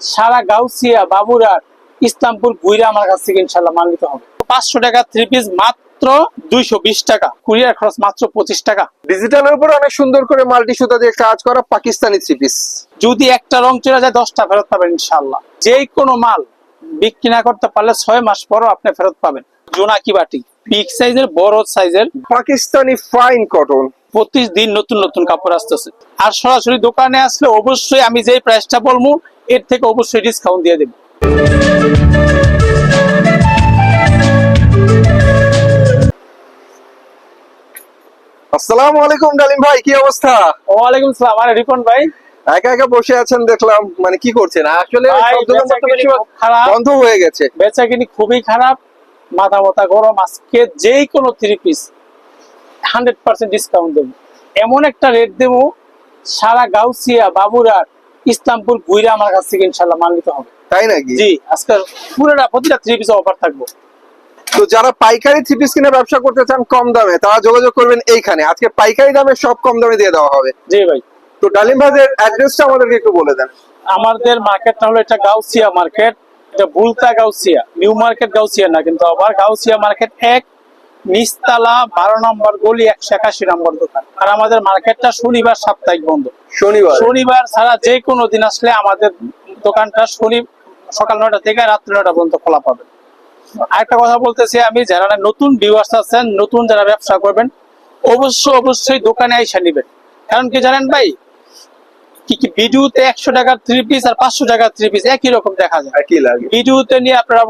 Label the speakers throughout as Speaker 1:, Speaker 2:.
Speaker 1: সারা গাউসিয়া বাবুরার ইসলামপুর গুইরা আমার কাছ থেকে ইনশাল্লাহ মাল নিতে হবে। পাঁচশো টাকা থ্রি পিস মাত্র দুইশো বিশ টাকা। কুরিয়ার খরচ মাত্র পঁচিশ টাকা।
Speaker 2: ডিজিটালের উপর অনেক সুন্দর করে মাল্টি সুতা দিয়ে কাজ করা পাকিস্তানি থ্রি পিস
Speaker 1: যদি একটা রং চলে যায় দশটা ফেরত পাবেন ইনশাল্লাহ যে কোনো মাল বিক্রি না করতে পারলে ছয় মাস পরও আপনি ফেরত পাবেন। জোনাকি বাটি? বিগ সাইজের বড় সাইজের
Speaker 2: পাকিস্তানি ফাইন কটন
Speaker 1: প্রতিদিন নতুন নতুন কাপড় আসতেছে। আর সরাসরি দোকানে আসলে অবশ্যই আমি যেই প্রাইসটা বলব এর থেকে অবশ্যই ডিসকাউন্ট দিয়ে দেবো।
Speaker 2: আসসালামু আলাইকুম ডালিম ভাই কি অবস্থা?
Speaker 1: ওয়ালাইকুম সালাম আরে রিপন ভাই?
Speaker 2: একা একা বসে আছেন দেখলাম মানে কি করছেন? আসলে। বন্ধ হয়ে গেছে।
Speaker 1: বেচা কিনি খুবই খারাপ। মাথা মাথা গরম। আজকে যেই কোনো three piece hundred percent discount দেবো। এমন একটা রেট দেবো সারা গাউসিয়া বাবুরার ইসলামপুর গুইরা আমার কাছ থেকে ইনশাল্লাহ মাল নিতে হবে।
Speaker 2: তাই নাকি?
Speaker 1: জি আজকে পুরোটা প্রতিটা থ্রি পিস অফার থাকব।
Speaker 2: তো যারা পাইকারি থ্রি পিস কিনে ব্যবসা করতে চান কম দামে তারা যোগাযোগ করবেন এইখানে। আজকে পাইকারি দামে সব কম দামে দিয়ে দেওয়া হবে।
Speaker 1: জি ভাই।
Speaker 2: তো ডালিম ভাইয়ের অ্যাড্রেসটা আমাদেরকে একটু বলে দেন।
Speaker 1: আমাদের মার্কেটটা হলো এটা গাউসিয়া মার্কেট এটা বুলতা গাউসিয়া নিউ মার্কেট গাউসিয়া না কিন্তু আবার গাউসিয়া মার্কেট এক নিচতলা বারো নম্বর গলি একশো একাশি নম্বর দোকান। আর আমাদের মার্কেটটা শনিবার সাপ্তাহিক বন্ধ।
Speaker 2: শনিবার?
Speaker 1: শনিবার ছাড়া যে কোনো দিন আসলে আমাদের দোকানটা শনি সকাল নয়টা থেকে রাত্রি নয়টা পর্যন্ত খোলা পাবে। আরেকটা কথা বলতেছি আমি যারা নতুন ভিউয়ার্স আছেন নতুন যারা ব্যবসা করবেন অবশ্যই অবশ্যই দোকানে আইসা নিবেন। কারণ কি জানেন ভাই? কি কি ভিডিওতে একশো টাকার থ্রি পিস আর পাঁচশো টাকার থ্রি পিস একই রকম দেখা যায়।
Speaker 2: কি লাগে।
Speaker 1: ভিডিওতে নিয়ে আপনারা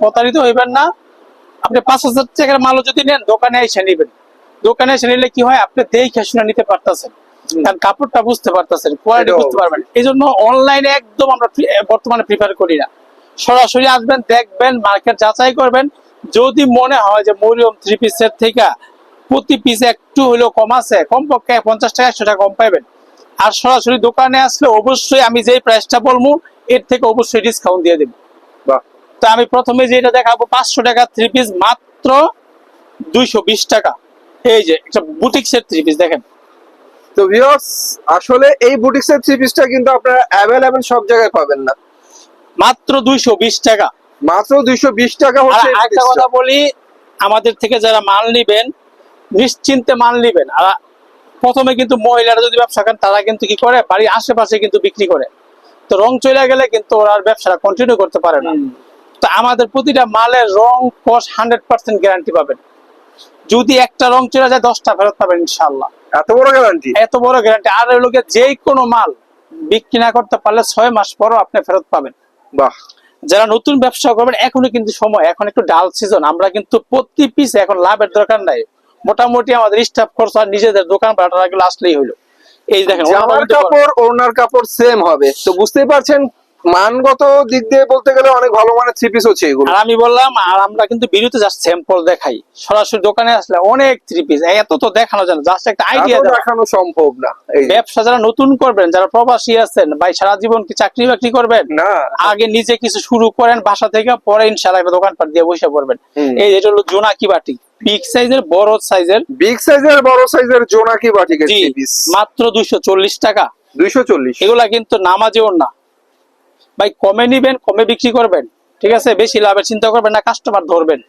Speaker 1: প্রতারিত হইবেন না? আপনি পাঁচ হাজার টাকার মালও যদি নেন দোকানে এসে নিবেন। দোকানে এসে নিলে কি হয়? আপনি দেখে শুনে নিতে পারতেছেন। কারণ কাপড়টা বুঝতে পারতেছেন কোয়ালিটি বুঝতে পারবেন। এই জন্য অনলাইনে একদম আমরা বর্তমানে প্রিফার করি না। সরাসরি আসবেন দেখবেন মার্কেট যাচাই করবেন। যদি মনে হয় যে মরিয়ম থ্রি পিসের থেকে প্রতি পিস একটু হলেও কম আছে কমপক্ষে পঞ্চাশ টাকা একশো টাকা কম পাইবেন। আর সরাসরি দোকানে আসলে অবশ্যই আমি যেই প্রাইসটা বলব এর থেকে অবশ্যই ডিসকাউন্ট দিয়ে দেবো। তো আমি প্রথমে যেটা দেখাবো পাঁচশো টাকা থ্রি পিস মাত্র দুইশো বিশ টাকা। এই যে একটা বুটিক্সের থ্রি পিস দেখেন।
Speaker 2: তো ভিউয়ার্স আসলে এই বুটিক্সের থ্রি পিসটা কিন্তু আপনারা অ্যাভেলেবেল সব জায়গায় পাবেন না।
Speaker 1: মাত্র দুইশো বিশ টাকা।
Speaker 2: মাত্র দুইশো বিশ টাকা হচ্ছে
Speaker 1: একটা কথা বলি আমাদের থেকে যারা মাল নিবেন নিশ্চিন্তে মাল নিবেন। আর প্রথমে কিন্তু মহিলারা যদি ব্যবসা করেন তারা কিন্তু কি করে? বাড়ির আশেপাশে কিন্তু বিক্রি করে। তো রং চলে গেলে কিন্তু ওরা আর ব্যবসাটা কন্টিনিউ করতে পারে না। তো আমাদের প্রতিটা মালের রং কস হান্ড্রেড পার্সেন্ট গ্যারান্টি পাবেন। যদি একটা রং চলে যায় দশটা ফেরত পাবেন ইনশাল্লাহ
Speaker 2: এত বড় গ্যারান্টি
Speaker 1: এত বড় গ্যারান্টি আর ওই লোকে যে কোনো মাল বিক্রি না করতে পারলে ছয় মাস পরও আপনি ফেরত পাবেন।
Speaker 2: বাহ।
Speaker 1: যারা নতুন ব্যবসা করবেন এখনও কিন্তু সময় এখন একটু ডাল সিজন আমরা কিন্তু প্রতি পিস এখন লাভের দরকার নাই। মোটামুটি আমাদের স্টাফ খরচ আর নিজেদের দোকান ভাড়াটা আসলেই হইল। এই দেখেন
Speaker 2: জামার কাপড় ওনার কাপড় সেম হবে। তো বুঝতেই পারছেন মানগত দিক দিয়ে বলতে গেলে অনেক ভালো মানের থ্রি পিস হচ্ছে এগুলো।
Speaker 1: আর আমি বললাম আর আমরা কিন্তু ভিডিওতে জাস্ট স্যাম্পল দেখাই। সরাসরি দোকানে আসলে অনেক থ্রি পিস এত তো দেখানো যায় জাস্ট একটা আইডিয়া
Speaker 2: দেখানো সম্ভব না
Speaker 1: ব্যবসা যারা নতুন করবেন যারা প্রবাসী আছেন ভাই সারা জীবন কি চাকরি বাকরি করবেন?
Speaker 2: না।
Speaker 1: আগে নিজে কিছু শুরু করেন বাসা থেকে পরে ইনশাল্লাহ একটা দোকানপাট দিয়ে বসে পড়বেন। এই এটা হলো জোনাকি বাটি। বিগ সাইজের বড় সাইজের
Speaker 2: বিগ সাইজের বড় সাইজের জোনাকি পিস
Speaker 1: মাত্র দুইশো চল্লিশ টাকা।
Speaker 2: দুইশো চল্লিশ।
Speaker 1: এগুলা কিন্তু নামাজেও না। ভাই কমে নিবেন কমে বিক্রি করবেন। ঠিক আছে? বেশি লাভের চিন্তা করবেন না কাস্টমার ধরবেন।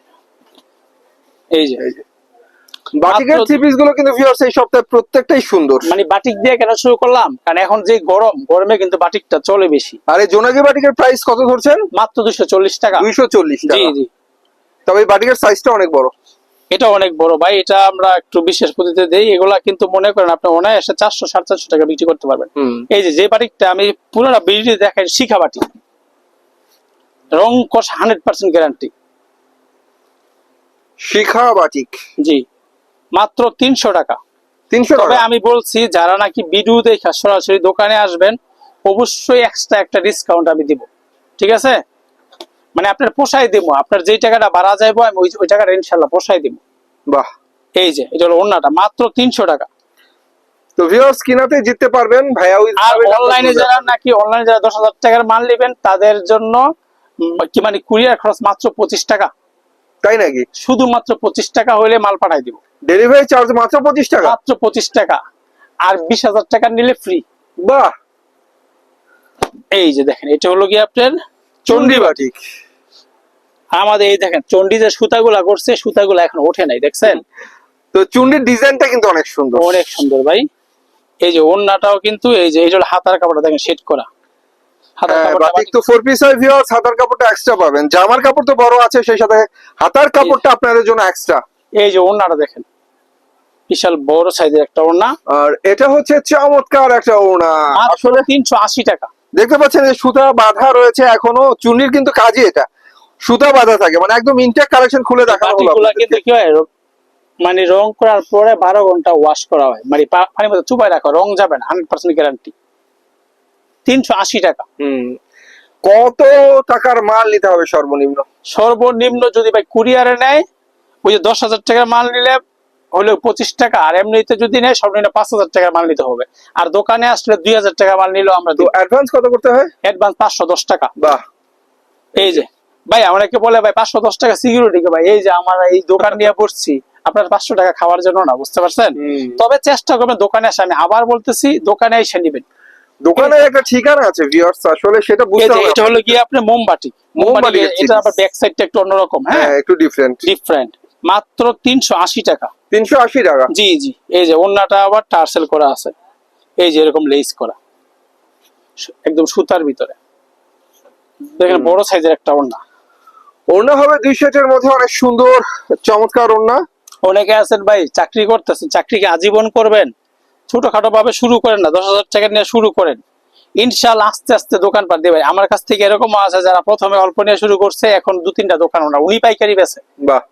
Speaker 1: এই যে।
Speaker 2: বাটিকের
Speaker 1: মাত্র-
Speaker 2: থ্রি পিসগুলো কিন্তু ভিউয়ার্স এই সপ্তাহে প্রত্যেকটাই সুন্দর।
Speaker 1: মানে বাটিক দিয়ে কেন শুরু করলাম? কারণ এখন যে গরম গরমে কিন্তু বাটিকটা চলে বেশি।
Speaker 2: আর এই জোনাকি বাটিকের প্রাইস কত ধরছেন?
Speaker 1: মাত্র দুইশো চল্লিশ টাকা।
Speaker 2: দুইশো চল্লিশ
Speaker 1: জি জি।
Speaker 2: তবে এই বাটিকের সাইজটা অনেক বড়।
Speaker 1: এটা অনেক বড় ভাই এটা আমরা একটু বিশেষ পদ্ধতিতে দেই। এগুলা কিন্তু মনে করেন আপনি অনায়াসে চারশো সাড়ে চারশো টাকা বিক্রি করতে পারবেন। এই যে যে বাটিকটা আমি পুরোটা বিড়ি দেখাই শিখা বাটি। রং কষ হান্ড্রেড পার্সেন্ট গ্যারান্টি।
Speaker 2: শিখা বাটিক?
Speaker 1: জি। মাত্র তিনশো টাকা।
Speaker 2: তিনশো
Speaker 1: তবে
Speaker 2: টাকা?
Speaker 1: আমি বলছি যারা নাকি ভিডিও দেখে সরাসরি দোকানে আসবেন অবশ্যই এক্সট্রা একটা ডিসকাউন্ট আমি দিব। ঠিক আছে? মানে আপনার পোষাই দিব আপনার যেই টাকাটা বাড়া যাইবো আমি ওই টাকাটা ইনশাল্লাহ পোষাই দিব
Speaker 2: বাহ।
Speaker 1: এই যে এটা হলো অন্যটা মাত্র তিনশো টাকা।
Speaker 2: তো ভিউয়ার্স কিনাতে জিততে পারবেন ভাইয়া
Speaker 1: আর অনলাইনে যারা নাকি অনলাইনে যারা দশ হাজার টাকার মাল নেবেন তাদের জন্য কি মানে কুরিয়ার খরচ মাত্র পঁচিশ টাকা।
Speaker 2: তাই নাকি?
Speaker 1: শুধুমাত্র পঁচিশ টাকা হলে মাল পাঠাই দিব।
Speaker 2: ডেলিভারি চার্জ মাত্র পঁচিশ টাকা?
Speaker 1: মাত্র পঁচিশ টাকা। আর বিশ হাজার টাকা নিলে ফ্রি
Speaker 2: বাহ।
Speaker 1: এই যে দেখেন এটা হলো কি আপনার
Speaker 2: চন্ডি বাটিক
Speaker 1: আমাদের এই দেখেন চন্ডি যে সুতাগুলা করছে সুতাগুলা এখন ওঠে নাই দেখছেন?
Speaker 2: তো চুন্ডির ডিজাইনটা কিন্তু অনেক সুন্দর।
Speaker 1: অনেক সুন্দর ভাই। এই যে ওন্নাটাও কিন্তু এই যে এই হাতার কাপড়টা দেখেন সেট করা।
Speaker 2: বাটিক তো ফোর পিস হয় ভিউয়ার্স হাতার কাপড়টা এক্সট্রা পাবেন। জামার কাপড় তো বড় আছে সেই সাথে হাতার কাপড়টা আপনাদের জন্য এক্সট্রা
Speaker 1: এই যে ওন্নাটা দেখেন বিশাল বড় সাইজের একটা ওন্না।
Speaker 2: আর এটা হচ্ছে চমৎকার একটা ওড়না
Speaker 1: আসলে তিনশো আশি টাকা।
Speaker 2: দেখতে পাচ্ছেন যে সুতা বাঁধা রয়েছে এখনও চুনির কিন্তু কাজই এটা। সুতা বাঁধা থাকে মানে একদম ইনটেক কালেকশন খুলে দেখানো হলো
Speaker 1: কিন্তু কি হয় মানে রং করার পরে বারো ঘণ্টা ওয়াশ করা হয়। মানে পা- পানির মধ্যে চুপাই রাখা রং যাবে না হান্ড্রেড পার্সেন্ট গ্যারান্টি তিনশো আশি টাকা।
Speaker 2: হুম। কত টাকার মাল নিতে হবে সর্বনিম্ন?
Speaker 1: সর্বনিম্ন যদি ভাই কুরিয়ারে নেয় ওই যে দশ হাজার টাকার মাল নিলে হলে পঁচিশ টাকা আর এমনিতে যদি নেয় সর্বনিম্ন পাঁচ হাজার টাকার মাল নিতে হবে। আর দোকানে আসলে দুই হাজার টাকা মাল নিলেও আমরা
Speaker 2: অ্যাডভান্স কত করতে হয়?
Speaker 1: অ্যাডভান্স পাঁচশো দশ টাকা।
Speaker 2: বাহ।
Speaker 1: এই যে ভাই অনেকে বলে ভাই পাঁচশো দশ টাকা সিকিউরিটি ভাই এই যে আমরা এই দোকান নিয়ে বসছি আপনার পাঁচশো টাকা খাওয়ার জন্য না বুঝতে পারছেন? তবে চেষ্টা করবেন দোকানে আসে আমি আবার বলতেছি দোকানে এসে নিবেন।
Speaker 2: দোকানে একটা ঠিকানা আছে ভিউয়ার্স আসলে সেটা বুঝতে হবে।
Speaker 1: এটা হলো গিয়ে আপনার মোমবাটি মোমবাটি
Speaker 2: মোমবাতির
Speaker 1: এটা আবার ব্যাক সাইডটা একটু অন্যরকম হ্যাঁ?
Speaker 2: হ্যাঁ একটু ডিফারেন্ট
Speaker 1: ডিফারেন্ট মাত্র তিনশো আশি টাকা।
Speaker 2: তিনশো আশি টাকা?
Speaker 1: জি জি। এই যে ওন্নাটা আবার টার্সেল করা আছে। এই যে এরকম লেস করা। একদম সুতার ভিতরে। দেখেন বড় সাইজের একটা ওন্না।
Speaker 2: ওড়না হবে দুই সেটের মধ্যে অনেক সুন্দর চমৎকার ওড়না
Speaker 1: অনেকে আছেন ভাই চাকরি করতেছেন চাকরিকে আজীবন করবেন। ছোটখাটো ভাবে শুরু করেন না দশ হাজার টাকা নিয়ে শুরু করেন। ইনশাল্লাহ আস্তে আস্তে দোকান পাট দেবে আমার কাছ থেকে এরকম আছে যারা প্রথমে অল্প নিয়ে শুরু করছে এখন দু তিনটা দোকান ওনা উনি পাইকারি বেছে
Speaker 2: বাহ।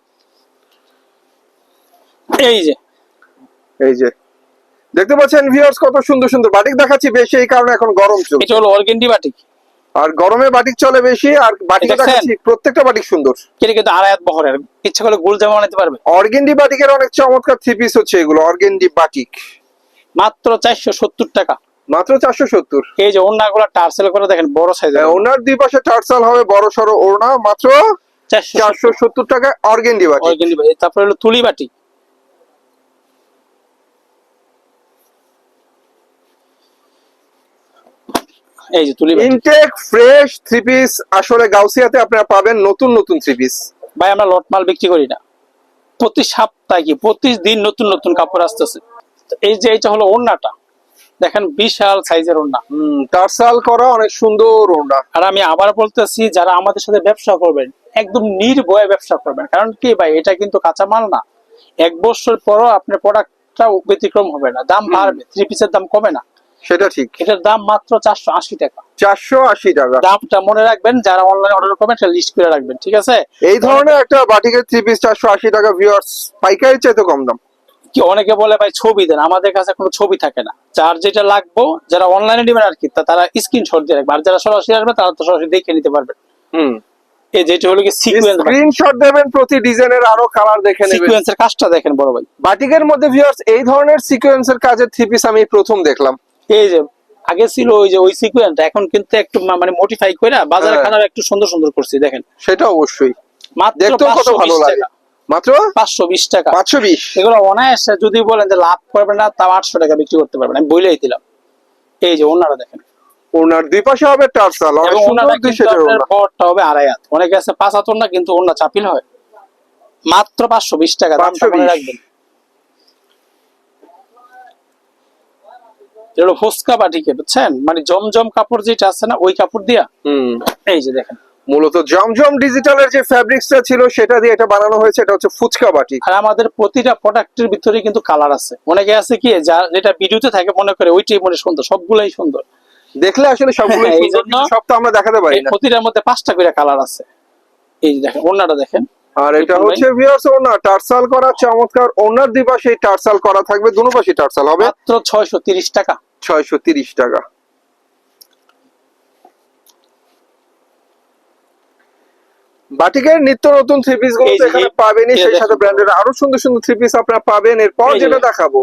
Speaker 1: এই যে।
Speaker 2: এই যে। দেখতে পাচ্ছেন ভিউয়ার্স কত সুন্দর সুন্দর বাটিক দেখাচ্ছি বেশি এই কারণে এখন গরম চলছে।
Speaker 1: এটা হলো অর্গেন্ডি বাটিক।
Speaker 2: আর গরমে বাটিক চলে বেশি আর বাটিক দেখাচ্ছি প্রত্যেকটা বাটিক সুন্দর।
Speaker 1: এটা কিন্তু আড়ায়াত বহরের ইচ্ছা করলে গোল জামা বানাতে পারবে।
Speaker 2: অর্গেন্ডি বাটিকের অনেক চমৎকার থ্রি পিস হচ্ছে এগুলো অর্গেন্ডি বাটিক।
Speaker 1: মাত্র চারশো সত্তর টাকা।
Speaker 2: মাত্র চারশো সত্তর।
Speaker 1: এই যে ওন্নাগুলো টার্সেল করে দেখেন বড় সাইজের
Speaker 2: ওনার দুই পাশে টার্সাল হবে বড় সড়ো ওড়না মাত্র
Speaker 1: চারশো
Speaker 2: চারশো সত্তর টাকায় অর্গেন্ডি বাটিক।
Speaker 1: অর্গেন্ডি বাটিক তারপরে হলো তুলি বাটি এই যে তুলি
Speaker 2: ইনটেক ফ্রেশ থ্রি পিস আসলে গাউসিয়াতে আপনারা পাবেন নতুন নতুন থ্রি পিস
Speaker 1: ভাই আমরা লট মাল বিক্রি করি না। প্রতি সপ্তাহে কি প্রতিদিন নতুন নতুন কাপড় আসতেছে। এই যে এইটা হলো ওড়নাটা। দেখেন বিশাল সাইজের ওড়না।
Speaker 2: টার্সাল করা অনেক সুন্দর ওড়না।
Speaker 1: আর আমি আবার বলতেছি যারা আমাদের সাথে ব্যবসা করবেন একদম নির্ভয়ে ব্যবসা করবেন। কারণ কি ভাই এটা কিন্তু কাঁচামাল না। এক বছর পরও আপনার প্রোডাক্টটা ব্যতিক্রম হবে না। দাম বাড়বে থ্রি পিসের দাম কমে না।
Speaker 2: সেটা ঠিক।
Speaker 1: এটার দাম মাত্র চারশো আশি টাকা।
Speaker 2: চারশো আশি টাকা।
Speaker 1: দামটা মনে রাখবেন যারা অনলাইন অর্ডার করবেন সেটা লিস্ট করে রাখবেন ঠিক আছে?
Speaker 2: এই ধরনের একটা বাটিকের থ্রি পিস চারশো আশি টাকা ভিউয়ার্স পাইকারি চাইতে কম দাম।
Speaker 1: কি অনেকে বলে ভাই ছবি দেন। আমাদের কাছে কোনো ছবি থাকে না। যার যেটা লাগবো যারা অনলাইনে নেবেন আর কি তারা স্ক্রিনশট দিয়ে রাখবে। আর যারা সরাসরি আসবে তারা তো সরাসরি দেখে নিতে পারবে।
Speaker 2: হুম।
Speaker 1: এই যেটা হলো কি সিকোয়েন্স
Speaker 2: স্ক্রিনশট দেবেন প্রতি ডিজাইনের আরও কালার দেখে নেবেন।
Speaker 1: সিকোয়েন্সের কাজটা দেখেন বড় ভাই।
Speaker 2: বাটিকের মধ্যে ভিউয়ার্স এই ধরনের সিকোয়েন্সের কাজের থ্রি পিস আমি প্রথম দেখলাম।
Speaker 1: এই যে আগে ছিল ওই যে ওই সিকোয়েন্সটা এখন কিন্তু একটু মানে মডিফাই করে বাজারে
Speaker 2: হ্যাঁ।
Speaker 1: খারাপ একটু সুন্দর সুন্দর করছি দেখেন।
Speaker 2: সেটা অবশ্যই।
Speaker 1: মাত্র
Speaker 2: কত ভালো লাগে। মাত্র?
Speaker 1: পাঁচশো বিশ টাকা।
Speaker 2: পাঁচশো বিশ।
Speaker 1: এগুলো অনায়াসে যদি বলেন যে লাভ করবে না তাও আটশো টাকা বিক্রি করতে পারবেন। আমি বলেই দিলাম। এই যে ওনারা দেখেন।
Speaker 2: ওনার দুই পাশে হবে টার্সাল
Speaker 1: ওনারা বহরটা হবে আড়াই হাত। অনেকে আছে পাঁচ হাত না কিন্তু ওনা চাপিল হয়। মাত্র পাঁচশো বিশ টাকা দামটা
Speaker 2: 520
Speaker 1: রাখবেন। হলো ফুচকা বাটিকে বুঝছেন? মানে জমজম কাপড় যেটা আছে না ওই কাপড় দিয়া। এই যে দেখেন।
Speaker 2: মূলত জমজম ডিজিটালের যে ফ্যাব্রিক্সটা ছিল সেটা দিয়ে এটা বানানো হয়েছে এটা হচ্ছে ফুচকা বাটিক
Speaker 1: আর আমাদের প্রতিটা প্রোডাক্টের ভিতরে কিন্তু কালার আছে। অনেকে আছে কি যা যেটা ভিডিওতে থাকে মনে করে ওইটাই মনে সুন্দর সবগুলাই সুন্দর।
Speaker 2: দেখলে আসলে সবগুলো
Speaker 1: হ্যাঁ,
Speaker 2: সব তো আমরা দেখাতে পারি না।
Speaker 1: প্রতিটার মধ্যে পাঁচটা করে কালার আছে। এই যে দেখেন ওনাটা দেখেন।
Speaker 2: আর এটা হচ্ছে ভিউয়ার্স ওনা টার্সাল করা চমৎকার। ওনার দুই পাশে টার্সাল করা থাকবে দুনো পাশে টার্সাল হবে।
Speaker 1: মাত্র ছয়শো তিরিশ টাকা।
Speaker 2: ছয়শো তিরিশ টাকা। বাটিকের নিত্য নতুন থ্রি
Speaker 1: পিসগুলো
Speaker 2: এখানে পাবেনই সেই সাথে ব্র্যান্ডের আরও সুন্দর সুন্দর থ্রি পিস আপনারা পাবেন। এরপর যেটা দেখাবো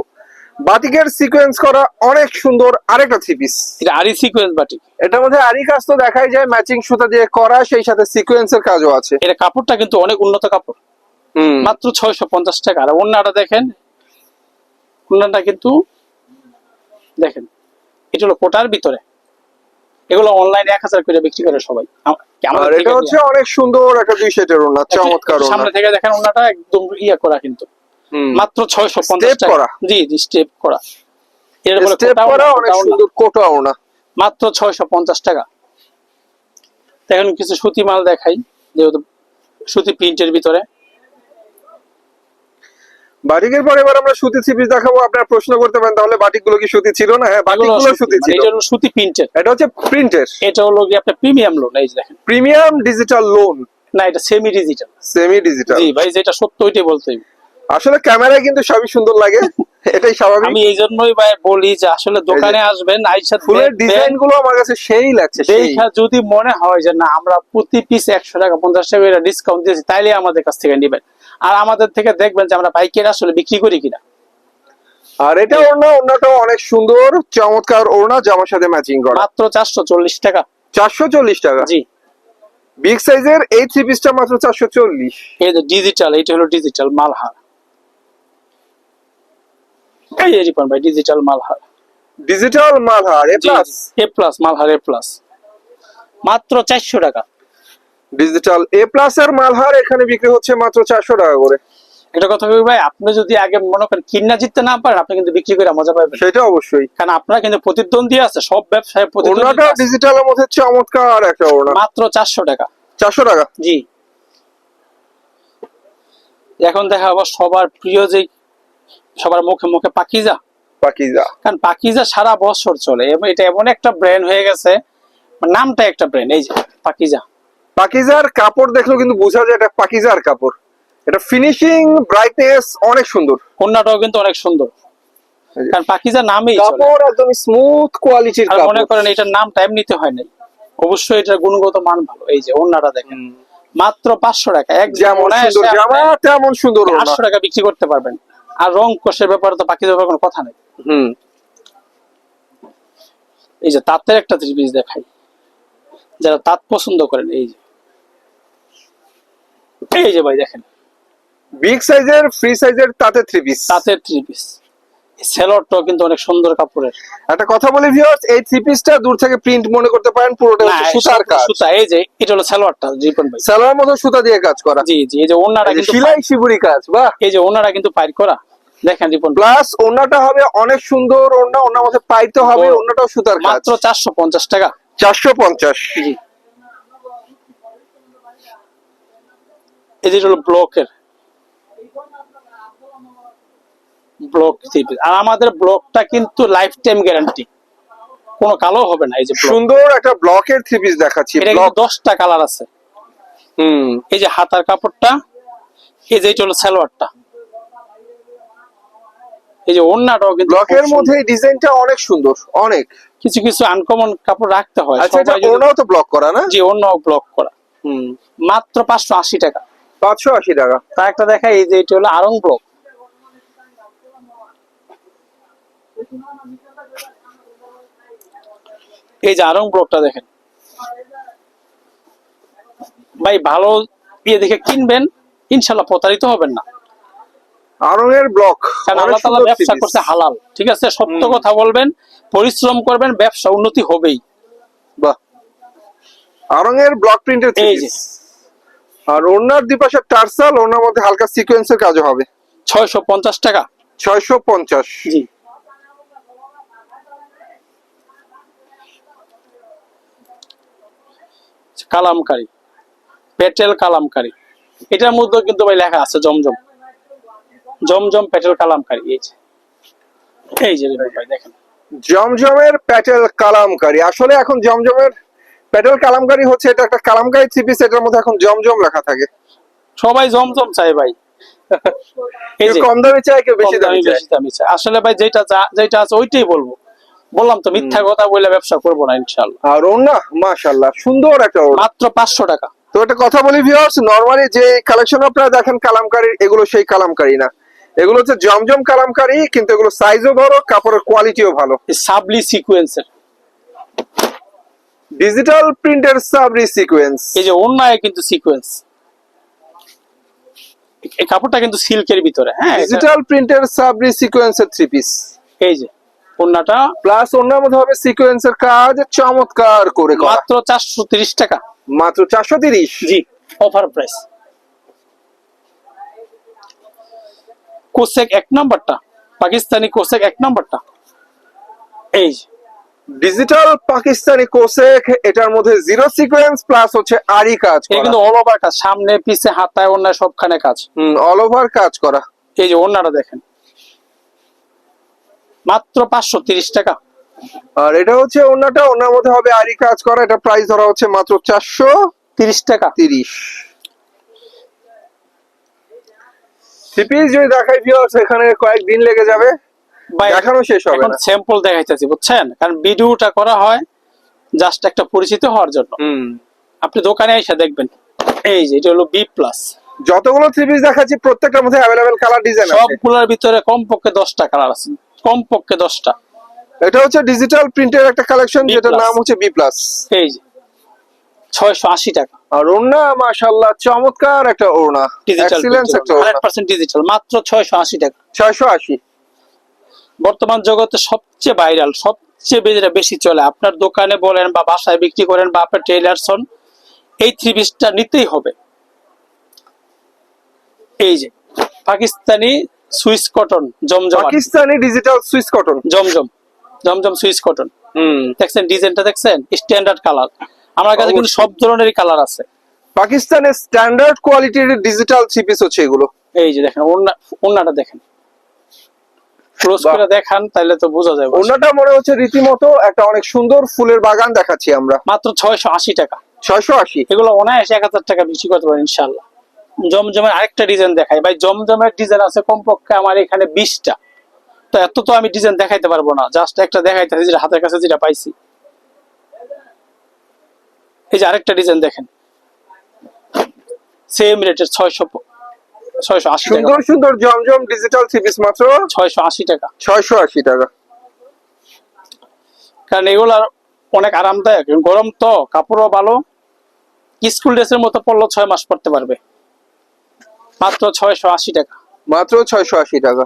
Speaker 2: বাটিকের সিকোয়েন্স করা অনেক সুন্দর আরেকটা থ্রি পিস
Speaker 1: এটা আরি সিকোয়েন্স বাটি
Speaker 2: এটার মধ্যে আরি কাজ তো দেখাই যায় ম্যাচিং সুতা দিয়ে করা সেই সাথে সিকোয়েন্সের কাজও আছে।
Speaker 1: এটা কাপড়টা কিন্তু অনেক উন্নত কাপড়।
Speaker 2: হুম।
Speaker 1: মাত্র ছয়শো পঞ্চাশ টাকা। আর অন্যটা দেখেন অন্যটা কিন্তু দেখেন এটা হলো কোটার ভিতরে। এগুলো অনলাইনে এক হাজার করে বিক্রি করে সবাই।
Speaker 2: আর এটা হচ্ছে অনেক সুন্দর একটা দুই সেটের ওনা চমৎকার ওনা
Speaker 1: সামনে থেকে দেখেন ওনাটা একদম ইয়ে করা কিন্তু। মাত্র ছয়শো পঞ্চাশ
Speaker 2: Step
Speaker 1: টাকা জি জি স্টেপ করা। এর বলে কোটা ওনা,
Speaker 2: অনেক সুন্দর কোটা ওনা
Speaker 1: মাত্র ছয়শো পঞ্চাশ টাকা। এখন কিছু সুতি মাল দেখাই যেহেতু সুতি প্রিন্টের ভিতরে।
Speaker 2: বাটিকের পরে এবার আমরা সুতি থ্রি পিস দেখাবো আপনারা প্রশ্ন করতে পারেন তাহলে বাটিকগুলো কি সুতি ছিল না? হ্যাঁ বাটিকগুলো
Speaker 1: সুতি,
Speaker 2: ছিল।
Speaker 1: এটা হলো সুতি প্রিন্টের।
Speaker 2: এটা হচ্ছে প্রিন্টের।
Speaker 1: এটা হলো কি আপনার প্রিমিয়াম লোন এই দেখেন।
Speaker 2: প্রিমিয়াম ডিজিটাল লোন
Speaker 1: না এটা সেমি ডিজিটাল
Speaker 2: সেমি ডিজিটাল
Speaker 1: জি ভাই যেটা সত্য ওইটাই বলতে।
Speaker 2: আসলে ক্যামেরায় কিন্তু সবই সুন্দর লাগে এটাই স্বাভাবিক।
Speaker 1: আমি এই জন্যই ভাই বলি যে আসলে দোকানে আসবেন আইসা
Speaker 2: ফুলের ডিজাইনগুলো আমার কাছে সেই লাগছে সেই।
Speaker 1: দেখা যদি মনে হয় যে না আমরা প্রতি পিস একশো টাকা পঞ্চাশ টাকা ডিসকাউন্ট দিয়েছি তাইলে আমাদের কাছ থেকে নেবেন। আর আমাদের থেকে দেখবেন যে আমরা পাইকারি আসলে বিক্রি করি কিনা।
Speaker 2: আর এটা ওড়না ওড়নাটাও অনেক সুন্দর চমৎকার ওড়না জামার সাথে ম্যাচিং করা।
Speaker 1: মাত্র চারশো চল্লিশ টাকা।
Speaker 2: চারশো চল্লিশ টাকা?
Speaker 1: জি।
Speaker 2: বিগ সাইজের এই থ্রি পিসটা মাত্র চারশো চল্লিশ।
Speaker 1: এই যে ডিজিটাল এইটা হলো ডিজিটাল মালহার। এই যে রিপন ভাই digital Malhar.
Speaker 2: Digital Malhar A plus
Speaker 1: A plus Malhar A plus মাত্র চারশো টাকা।
Speaker 2: ডিজিটাল এ প্লাস এর মালহার এখানে বিক্রি হচ্ছে মাত্র চারশো টাকা করে।
Speaker 1: এটা কথা কই ভাই আপনি যদি আগে মনে করেন কিনা জিততে না পারেন আপনি কিন্তু বিক্রি করে মজা পাবেন।
Speaker 2: সেটা অবশ্যই।
Speaker 1: কারণ আপনার কিন্তু প্রতিদ্বন্দ্বী আছে সব ব্যবসায় প্রতিদ্বন্দ্বী
Speaker 2: ডিজিটালের মধ্যে চমৎকার একটা ওড়না।
Speaker 1: মাত্র চারশো টাকা।
Speaker 2: চারশো টাকা?
Speaker 1: জি। এখন দেখা আবার সবার প্রিয় যে সবার মুখে মুখে পাকিজা।
Speaker 2: পাকিজা।
Speaker 1: কারণ পাকিজা সারা বছর চলে এবং এটা এমন একটা ব্র্যান্ড হয়ে গেছে নামটা একটা ব্র্যান্ড এই যে পাকিজা।
Speaker 2: পাকিজার কাপড় দেখলেও কিন্তু বোঝা যায় এটা পাকিজার কাপড়। এটা ফিনিশিং ব্রাইটনেস অনেক সুন্দর।
Speaker 1: কন্যাটাও কিন্তু অনেক সুন্দর। কারণ পাকিজা নামেই
Speaker 2: কাপড় একদম স্মুথ কোয়ালিটির
Speaker 1: আর মনে করেন এটার নামটা এমনিতে হয় নাই। অবশ্যই এটার গুণগত মান ভালো। এই যে দেখেন। মাত্র পাঁচশো টাকা। এক
Speaker 2: যেমন সুন্দর জামা তেমন সুন্দর
Speaker 1: আটশো টাকা বিক্রি করতে পারবেন। আর রং কোষের ব্যাপারে তো পাকিজার ব্যাপারে কোনো কথা নেই।
Speaker 2: হুম।
Speaker 1: এই যে তাঁতের একটা থ্রি পিস দেখাই। যারা তাঁত পছন্দ করেন এই যে। এই যে ভাই দেখেন।
Speaker 2: বিগ সাইজের ফ্রি সাইজের তাতে থ্রি পিস
Speaker 1: তাঁতের থ্রি পিস সেলরটাও কিন্তু অনেক সুন্দর কাপড়ের।
Speaker 2: একটা কথা বলি ভিউয়ার্স এই থ্রি পিসটা দূর থেকে প্রিন্ট মনে করতে পারেন পুরোটা হচ্ছে সুতার কাজ।
Speaker 1: সুতা এই যে এটা হলো সালোয়ারটা রিপন ভাই।
Speaker 2: সালোয়ার মতো সুতা দিয়ে কাজ করা।
Speaker 1: জি জি এই যে ওনারা
Speaker 2: যে
Speaker 1: কিন্তু
Speaker 2: সেলাই শিবুরি কাজ বাহ।
Speaker 1: এই যে ওনারা কিন্তু পাইর করা। দেখেন রিপন
Speaker 2: প্লাস ওড়নাটা হবে অনেক সুন্দর ওড়না ওড়নার মধ্যে পাইতে হবে
Speaker 1: ও,
Speaker 2: ওড়নাটাও সুতার কাজ।
Speaker 1: মাত্র চারশো পঞ্চাশ টাকা।
Speaker 2: চারশো পঞ্চাশ।
Speaker 1: জি। এই যে হলো ব্লকের ব্লক পিস আর আমাদের ব্লকটা কিন্তু লাইফ টাইম গ্যারান্টি কোনো কালো হবে না এই যে
Speaker 2: সুন্দর একটা ব্লকের থ্রি পিস দেখাচ্ছি ব্লক
Speaker 1: কিন্তু দশটা কালার আছে।
Speaker 2: হুম।
Speaker 1: এই যে হাতার কাপড়টা এই যে হলো সালোয়ারটা। এই যে ওড়নাটাও কিন্তু
Speaker 2: ব্লকের। মধ্যে ডিজাইনটা অনেক সুন্দর অনেক।
Speaker 1: কিছু কিছু আনকমন কাপড় রাখতে হয়।
Speaker 2: আচ্ছা এটা ওড়নাও তো ব্লক করা না?
Speaker 1: জি অন্যও ব্লক করা।
Speaker 2: হুম।
Speaker 1: মাত্র পাঁচশো আশি টাকা।
Speaker 2: পাঁচশো আশি টাকা।
Speaker 1: তা একটা দেখা এই যে এটা হলো আরং ব্লক। এই যে আরং ব্লকটা দেখেন। ভাই ভালো ইয়ে দেখে কিনবেন ইনশাল্লাহ প্রতারিত হবেন না।
Speaker 2: আরঙের ব্লক
Speaker 1: কারণ আল্লাহ তাআলা ব্যবসা করছে হালাল। ঠিক আছে? সত্য কথা বলবেন পরিশ্রম করবেন ব্যবসা উন্নতি হবেই।
Speaker 2: বাহ। আরঙের ব্লক প্রিন্টের
Speaker 1: এই যে।
Speaker 2: আর ওড়নার দুপাশে টার্সাল ওড়নার মধ্যে হালকা সিকোয়েন্সের কাজও হবে।
Speaker 1: ছয়শো পঞ্চাশ টাকা।
Speaker 2: ছয়শো পঞ্চাশ।
Speaker 1: জি। কালামকারী। পেটেল কালামকারী। এটার মধ্যে কিন্তু ভাই লেখা আছে জমজম। জমজম পেটেল কালামকারী। এই যে। এই যে ভাই দেখেন।
Speaker 2: জমজমের প্যাটেল কালামকারি। আসলে এখন জমজমের প্যাটেল কালামকারি হচ্ছে এটা একটা কালামকারি থ্রি পিস এটার মধ্যে এখন জমজম লেখা থাকে।
Speaker 1: সবাই জমজম চাই ভাই।
Speaker 2: কম দামে চায় কেউ বেশি
Speaker 1: দামি বেশি দামি চাই আসলে ভাই যেটা যেটা আছে ওইটাই বলব। বললাম তো মিথ্যা কথা বলে ব্যবসা করব না ইনশাল্লাহ
Speaker 2: আর ওড়না মাশাল্লাহ সুন্দর একটা
Speaker 1: মাত্র পাঁচশো টাকা।
Speaker 2: তো একটা কথা বলি ভিউয়ার্স নরমালি যে কালেকশন আপনারা দেখেন কালামকারী এগুলো সেই কালামকারী না। এগুলো হচ্ছে জমজম কালামকারী কিন্তু এগুলো সাইজও বড় কাপড়ের কোয়ালিটিও ভালো।
Speaker 1: সাবলি সিকুয়েন্সের
Speaker 2: ডিজিটাল প্রিন্টের সাবরি সিকোয়েন্স
Speaker 1: এই যে অন্যায় কিন্তু সিকোয়েন্স এই কাপড়টা কিন্তু সিল্কের ভিতরে হ্যাঁ
Speaker 2: ডিজিটাল প্রিন্টের সাবরি সিকোয়েন্সের থ্রি পিস
Speaker 1: এই যে ওন্নাটা
Speaker 2: প্লাস অন্যের মধ্যে হবে সিকোয়েন্সের কাজ চমৎকার করে
Speaker 1: মাত্র চারশো তিরিশ টাকা।
Speaker 2: মাত্র চারশো তিরিশ।
Speaker 1: জি অফার প্রাইস কোসেক এক নাম্বারটা পাকিস্তানি কোসেক এক নাম্বারটা। এই যে,
Speaker 2: ডিজিটাল পাকিস্তানি কোসেক এটার মধ্যে জিরো সিকোয়েন্স প্লাস হচ্ছে আরি কাজ
Speaker 1: কিন্তু অল ওভার কাজ সামনে পিছে হাতায় অন্যায় সবখানে কাজ।
Speaker 2: অল ওভার কাজ করা।
Speaker 1: এই যে অন্যটা দেখেন। মাত্র পাঁচশো তিরিশ টাকা।
Speaker 2: আর এটা হচ্ছে অন্যটা অন্যের মধ্যে হবে আরি কাজ করা এটা প্রাইস ধরা হচ্ছে মাত্র চারশো
Speaker 1: তিরিশ টাকা।
Speaker 2: তিরিশ। থ্রি যদি দেখাই ভিউয়ার্স এখানে কয়েকদিন লেগে যাবে। দেখানো শেষ হবে
Speaker 1: এখন স্যাম্পল দেখাইতেছি বুঝছেন? কারণ ভিডিওটা করা হয় জাস্ট একটা পরিচিত হওয়ার জন্য। আপনি দোকানে এসে দেখবেন। এই যে এটা হলো বি প্লাস
Speaker 2: যতগুলো থ্রি পিস দেখাচ্ছি প্রত্যেকটার মধ্যে অ্যাভেলেবেল কালার ডিজাইন আছে।
Speaker 1: সবগুলোর ভিতরে কমপক্ষে দশটা কালার আছে। কমপক্ষে দশটা।
Speaker 2: এটা হচ্ছে ডিজিটাল প্রিন্টের একটা কালেকশন যেটার নাম হচ্ছে বি প্লাস
Speaker 1: এই যে ছয়শো আশি টাকা।
Speaker 2: আর ওড়না মাশাআল্লাহ চমৎকার একটা ওড়না।
Speaker 1: ডিজিটাল
Speaker 2: এক্সিলেন্স একটা
Speaker 1: মাত্র ছয়শো আশি টাকা।
Speaker 2: ছয়শো আশি।
Speaker 1: বর্তমান জগতে সবচেয়ে ভাইরাল সবচেয়ে বেশি বেশি চলে আপনার দোকানে বলেন বা বাসায় বিক্রি করেন বা আপনার টেইলারসন এই থ্রি পিসটা নিতেই হবে। এই যে Pakistani Swiss cotton Zamzam
Speaker 2: Pakistani digital Swiss cotton.
Speaker 1: Zamzam Zamzam Swiss cotton.
Speaker 2: হুম।
Speaker 1: দেখছেন ডিজাইনটা দেখছেন? স্ট্যান্ডার্ড কালার আমার কাছে কিন্তু সব ধরনেরই কালার আছে।
Speaker 2: পাকিস্তানের স্ট্যান্ডার্ড কোয়ালিটির ডিজিটাল থ্রি পিস হচ্ছে এগুলো।
Speaker 1: এই যে দেখেন ওন্না- ওন্নাটা দেখেন। ক্লোজ করে দেখান তাহলে তো বোঝা যাবে
Speaker 2: ওড়নাটা মনে হচ্ছে রীতিমতো একটা অনেক সুন্দর ফুলের বাগান দেখাচ্ছি আমরা।
Speaker 1: মাত্র ছয়শো আশি টাকা।
Speaker 2: ছয়শো আশি?
Speaker 1: এগুলো অনায়াসে এক হাজার টাকা বিক্রি করতে পারেন ইনশাল্লাহ জমজমের আরেকটা ডিজাইন দেখাই। ভাই জমজমের ডিজাইন আছে কমপক্ষে আমার এখানে বিশটা। তো এত তো আমি ডিজাইন দেখাইতে পারব না। জাস্ট একটা দেখাইতেছি যেটা হাতের কাছে যেটা পাইছি। এই যে আরেকটা ডিজাইন দেখেন। সেম রেটের ছয়শো ছয়শো আশি
Speaker 2: সুন্দর সুন্দর জমজম ডিজিটাল থ্রি পিস মাত্র
Speaker 1: ছয়শো আশি টাকা।
Speaker 2: ছয়শো আশি টাকা।
Speaker 1: কারণ এগুলার অনেক আরামদায়ক গরম তো কাপড়ও ভালো। স্কুল ড্রেসের মতো পড়ল ছয় মাস পড়তে পারবে। মাত্র ছয়শো আশি টাকা।
Speaker 2: মাত্র ছয়শো আশি টাকা।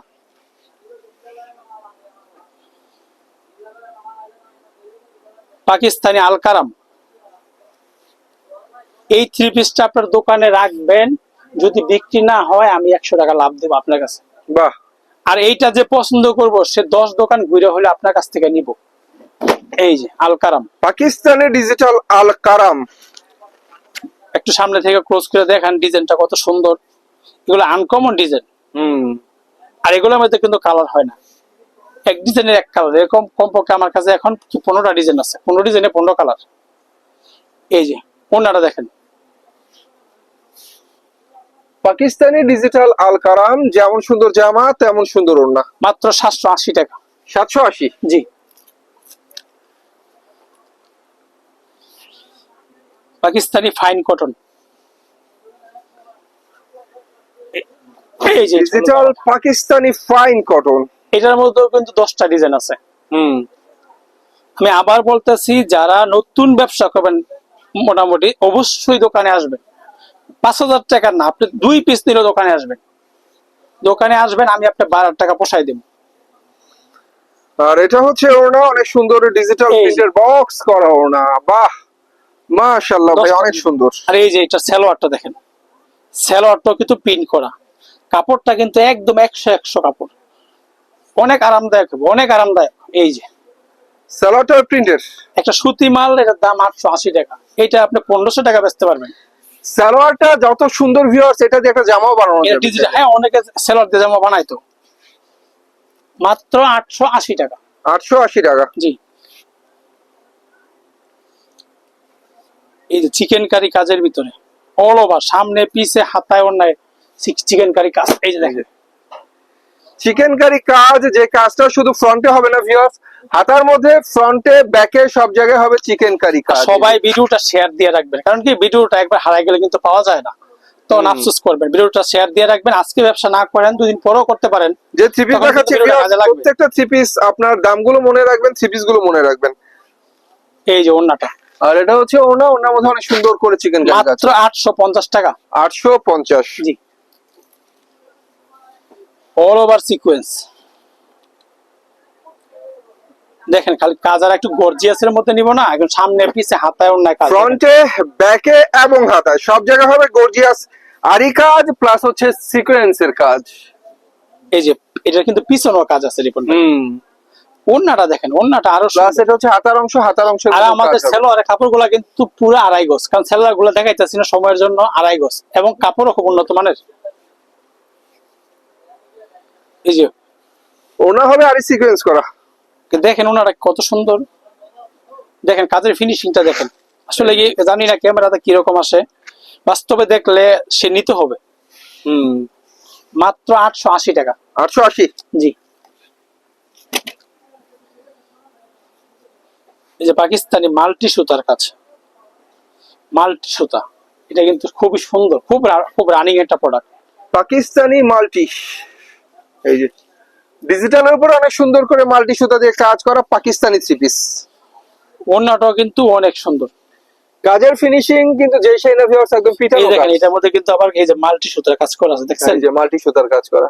Speaker 1: পাকিস্তানি আলকারাম। এই থ্রি পিসটা আপনার দোকানে রাখবেন। যদি বিক্রি না হয় আমি একশো টাকা লাভ দেবো আপনার কাছে।
Speaker 2: বাহ।
Speaker 1: আর এইটা যে পছন্দ করব সে দশ দোকান ঘুরে হলে আপনার কাছ থেকে নিব। এই যে আলকারাম
Speaker 2: পাকিস্তানের ডিজিটাল আল কারাম।
Speaker 1: একটু সামনে থেকে ক্লোজ করে দেখান ডিজাইনটা কত সুন্দর। এগুলো আনকমন ডিজাইন
Speaker 2: হুম।
Speaker 1: আর এগুলোর মধ্যে কিন্তু কালার হয় না। এক ডিজাইনের এক কালার এরকম কমপক্ষে আমার কাছে এখন পনেরোটা ডিজাইন আছে? পনেরো ডিজাইনে পনেরো কালার এই যে ওনারা দেখেন।
Speaker 2: পাকিস্তানি ডিজিটাল আল কারাম যেমন সুন্দর জামা তেমন সুন্দর ওড়না।
Speaker 1: মাত্র সাতশো আশি টাকা।
Speaker 2: সাতশো আশি?
Speaker 1: জি। পাকিস্তানি ফাইন কটন এই যে
Speaker 2: ডিজিটাল পাকিস্তানি ফাইন কটন
Speaker 1: এটার মধ্যেও কিন্তু দশটা ডিজাইন আছে।
Speaker 2: হুম।
Speaker 1: আমি আবার বলতেছি যারা নতুন ব্যবসা করবেন মোটামুটি অবশ্যই দোকানে আসবেন। পাঁচ হাজার টাকা না আপনি দুই পিস নিলে দোকানে আসবেন। দোকানে আসবেন আমি আপনার বারো টাকা পোষাই দেবো।
Speaker 2: আর এটা হচ্ছে ওড়না অনেক সুন্দর ডিজিটাল। প্রিন্টের বক্স করা ওড়না। বাহ! মাশাআল্লাহ ভাই অনেক সুন্দর।
Speaker 1: আর এই যে এটা স্যালোয়ারটা দেখেন। স্যালোয়ারটাও কিন্তু প্রিন্ট করা। কাপড়টা কিন্তু একদম একশো একশো কাপড়। অনেক আরামদায়ক অনেক আরামদায়ক। এই যে।
Speaker 2: সালোয়ার প্রিন্টের
Speaker 1: একটা সুতি মাল এটার দাম আটশো আশি টাকা। এটা আপনি পনেরোশো টাকা বেচতে পারবেন।
Speaker 2: সালোয়ারটা যত সুন্দর ভিউয়ার্স এটা দিয়ে একটা জামাও বানানো
Speaker 1: ডিজিটাল হ্যাঁ অনেকে সেলার দিয়ে জামা বানাইতো মাত্র আটশো আশি টাকা।
Speaker 2: আটশো আশি টাকা।
Speaker 1: জি। এই যে চিকেন কারি কাজের ভিতরে। অল ওভার সামনে পিছে হাতায় অন্যায় চিকেন কারি কাজ। এই যে দেখেন।
Speaker 2: চিকেন কারি কাজ যে কাজটা শুধু ফ্রন্টে হবে না ভিউয়ার্স হাতার মধ্যে ফ্রন্টে ব্যাকে সব জায়গায় হবে চিকেন কারি কাজ
Speaker 1: সবাই ভিডিওটা শেয়ার দিয়ে রাখবেন কারণ কি ভিডিওটা একবার হারাই গেলে কিন্তু পাওয়া যায় না। তখন আফসোস করবেন ভিডিওটা শেয়ার দিয়ে রাখবেন আজকে ব্যবসা না করেন দুদিন পরেও করতে পারেন।
Speaker 2: যে থ্রি পিস দেখাচ্ছি। প্রত্যেকটা থ্রি আপনার দামগুলো মনে রাখবেন থ্রি পিসগুলো মনে রাখবেন।
Speaker 1: এই যে
Speaker 2: আর এটা হচ্ছে ওনা ওনার মধ্যে অনেক সুন্দর করে চিকেন কারি
Speaker 1: মাত্র টাকা। জি। অল ওভার সিকোয়েন্স দেখেন খালি কাজ আর একটু গর্জিয়াসের মধ্যে নিব না এখন সামনে পিছে হাতায় অন্য কাজ
Speaker 2: ফ্রন্টে ব্যাকে এবং হাতায় সব জায়গা হবে গর্জিয়াস আরি কাজ প্লাস হচ্ছে সিকোয়েন্সের কাজ।
Speaker 1: এই যে এটা কিন্তু পিছনেও কাজ আছে রিপন
Speaker 2: হুম।
Speaker 1: ওন্নাটা দেখেন ওন্নাটা আরও
Speaker 2: প্লাস এটা হচ্ছে হাতার অংশ হাতার অংশ
Speaker 1: আর আমাদের সেলোয়ারের কাপড়গুলো কিন্তু পুরো আড়াই গজ কারণ সেলোয়ারগুলো দেখাইতেছি না সময়ের জন্য আড়াই গজ এবং কাপড়ও খুব উন্নত মানের। এই যে
Speaker 2: ওনা হবে আরি সিকোয়েন্স করা।
Speaker 1: দেখেন ওনারা কত সুন্দর। দেখেন কাজের ফিনিশিংটা দেখেন। আসলে জানি না ক্যামেরাতে কীরকম আসে। বাস্তবে দেখলে সে নিতে হবে।
Speaker 2: হুম।
Speaker 1: মাত্র আটশো আশি টাকা।
Speaker 2: আটশো আশি?
Speaker 1: জি। এই যে পাকিস্তানি মাল্টি সুতার কাজ। মাল্টি সুতা। এটা কিন্তু খুবই সুন্দর খুব খুব রানিং একটা প্রোডাক্ট
Speaker 2: পাকিস্তানি মাল্টি। এই যে ডিজিটালের উপর অনেক সুন্দর করে মাল্টি সুতা দিয়ে কাজ করা পাকিস্তানি থ্রি পিস
Speaker 1: ওড়নাটাও কিন্তু অনেক সুন্দর।
Speaker 2: কাজের ফিনিশিং কিন্তু যে সেই না ভিউয়ার্স একদম পিটানো
Speaker 1: দেখেন এটার মধ্যে কিন্তু আবার এই যে মাল্টি সুতার কাজ করা আছে দেখছেন?
Speaker 2: এই যে মাল্টি সুতার কাজ করা।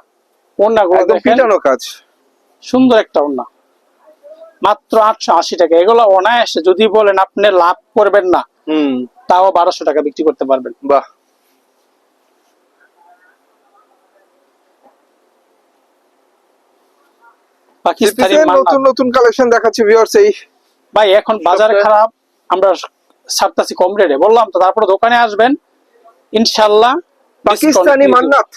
Speaker 1: ওড়নাগুলো
Speaker 2: একদম পিটানো কাজ।
Speaker 1: সুন্দর একটা ওড়না। মাত্র আটশো আশি টাকা। এগুলো অনায়াসে যদি বলেন আপনি লাভ করবেন না
Speaker 2: হুম।
Speaker 1: তাও বারোশো টাকা বিক্রি করতে পারবেন।
Speaker 2: বাহ।
Speaker 1: পাকিস্তানি
Speaker 2: নতুন নতুন কালেকশন দেখাচ্ছি ভিউয়ার্স এই
Speaker 1: ভাই এখন বাজার খারাপ আমরা ছাড়তাছি কম রেটে বললাম তো তারপরে দোকানে আসবেন ইনশাল্লাহ
Speaker 2: পাকিস্তানি মান্নাত।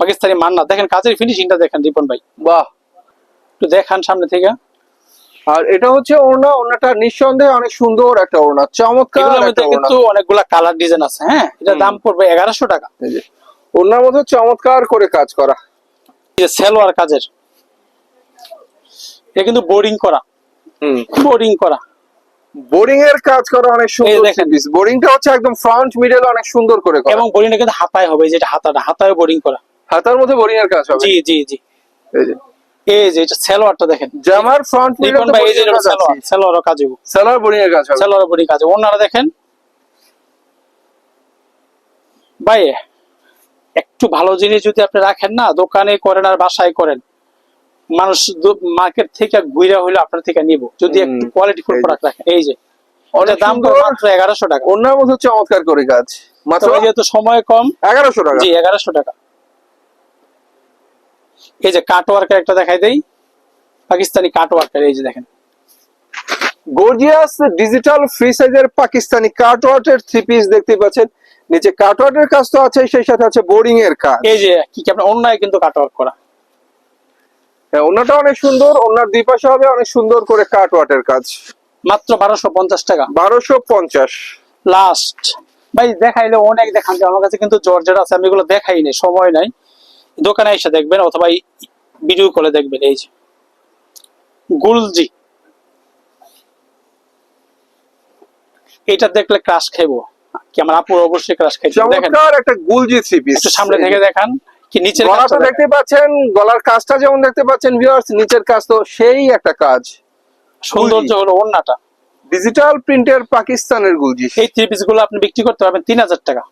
Speaker 1: পাকিস্তানি মান্না দেখেন কাজের ফিনিশিংটা দেখেন রিপন ভাই।
Speaker 2: বাহ!
Speaker 1: একটু দেখান সামনে থেকে।
Speaker 2: আর এটা হচ্ছে ওড়না ওড়নাটা নিঃসন্দেহে অনেক সুন্দর একটা ওড়না চমৎকার
Speaker 1: কিন্তু অনেকগুলা কালার ডিজাইন আছে হ্যাঁ? এটা দাম পড়বে এগারোশো টাকা।
Speaker 2: ওড়নার মধ্যে চমৎকার করে কাজ করা।
Speaker 1: যে সেলোয়ার কাজের। এটা কিন্তু বোরিং করা। বোরিং করা।
Speaker 2: বোরিং এর কাজ করা অনেক সুন্দর বোরিংটা হচ্ছে একদম ফ্রন্ট মিডল অনেক সুন্দর করে করা।
Speaker 1: এবং বোরিংটা কিন্তু হাতায় হবে যেটা হাতাটা হাতায় বোরিং করা।
Speaker 2: হাতার মধ্যে বোরিং এর কাজ হবে।
Speaker 1: জি জি জি।
Speaker 2: এই যে।
Speaker 1: এই যে এটা সেলোয়ারটা দেখেন।
Speaker 2: জামার ফ্রন্ট মিডল
Speaker 1: এই যে সেলোয়ার সেলোয়ারও কাজ হইব।
Speaker 2: সেলার বোরিং এর কাজ হবে।
Speaker 1: সেলোয়ার বোরিং কাজ। ওনারা দেখেন। ভাই একটু ভালো জিনিস যদি আপনি রাখেন না দোকানে করেন আর বাসায় করেন মানুষ মার্কেট থেকে ঘুরে হইলে আপনার থেকে নিব। যদি একটু কোয়ালিটি ফুল প্রোডাক্ট রাখেন এই যে। ওটার দাম মাত্র এগারোশো টাকা।
Speaker 2: মধ্যে চমৎকার করে কাজ মাত্র
Speaker 1: যেহেতু সময় কম
Speaker 2: এগারোশো টাকা।
Speaker 1: জি এগারোশো টাকা। এই যে কাট ওয়ার্কের একটা দেখাই দেই। পাকিস্তানি কাট ওয়ার্কের এই যে দেখেন।
Speaker 2: গর্জিয়াস ডিজিটাল ফ্রি সাইজের পাকিস্তানি কাটওয়ার্টের থ্রি পিস দেখতে পাচ্ছেন। নিচে কাটওয়ার্টের কাজ তো আছে সেই সাথে আছে বোরিং এর কাজ।
Speaker 1: এই যে কি কি আপনার অন্যায় কিন্তু কাট ওয়ার্ক করা।
Speaker 2: হ্যাঁ, ওনাটা অনেক সুন্দর ওনার দুই পাশে হবে অনেক সুন্দর করে কাটওয়ার্টের কাজ।
Speaker 1: মাত্র বারোশো পঞ্চাশ টাকা।
Speaker 2: বারোশো পঞ্চাশ।
Speaker 1: লাস্ট ভাই দেখাইলে অনেক দেখান আমার কাছে কিন্তু আছে আমি এগুলো দেখাই নাই সময় নাই। দোকানে এসে দেখবেন অথবা ভিডিও কলে দেখবেন এই যে। গুলজি। এটা দেখলে ক্রাশ খাইবো। কি আমার আপুর অবশ্যই ক্রাশ খাইছে দেখেন।
Speaker 2: একটা গুলজি থ্রি পিস
Speaker 1: একটু সামনে থেকে দেখান। কি নিচের
Speaker 2: গলাটা দেখতে পাচ্ছেন গলার কাজটা যেমন দেখতে পাচ্ছেন ভিউয়ার্স নিচের কাজ তো সেই একটা কাজ।
Speaker 1: সৌন্দর্য হলো ওন্নাটা
Speaker 2: ডিজিটাল প্রিন্টের পাকিস্তানের গুলজি।
Speaker 1: এই থ্রি পিসগুলো আপনি বিক্রি করতে পারবেন তিন হাজার টাকা।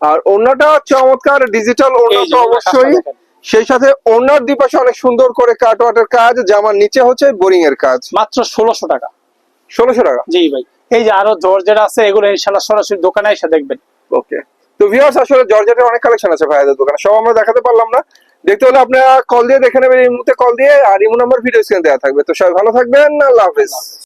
Speaker 2: আর ওড়নাটা চমৎকার ডিজিটাল
Speaker 1: যে
Speaker 2: তো অবশ্যই। সেই সাথে অনেক সুন্দর করে কাটওয়ার্টের কাজ জামার নিচে হচ্ছে বোরিং এর কাজ।
Speaker 1: মাত্র ষোলোশো টাকা।
Speaker 2: ষোলোশো টাকা?
Speaker 1: জি ভাই। এই যে আরও জর্জের আছে এগুলো ইনশাল্লাহ সরাসরি দোকানে এসে দেখবেন।
Speaker 2: ওকে। তো ভিউয়ার্স আসলে জর্জেটের অনেক কালেকশন আছে ভাইয়াদের দোকানে। সব আমরা দেখাতে পারলাম না। দেখতে হলে আপনারা কল দিয়ে দেখে নেবেন এই মুহূর্তে। কল দিয়ে আর ইমো নাম্বার ভিডিও স্ক্রিনে দেওয়া থাকবে। তো সবাই ভালো থাকবেন। আল্লাহ হাফেজ।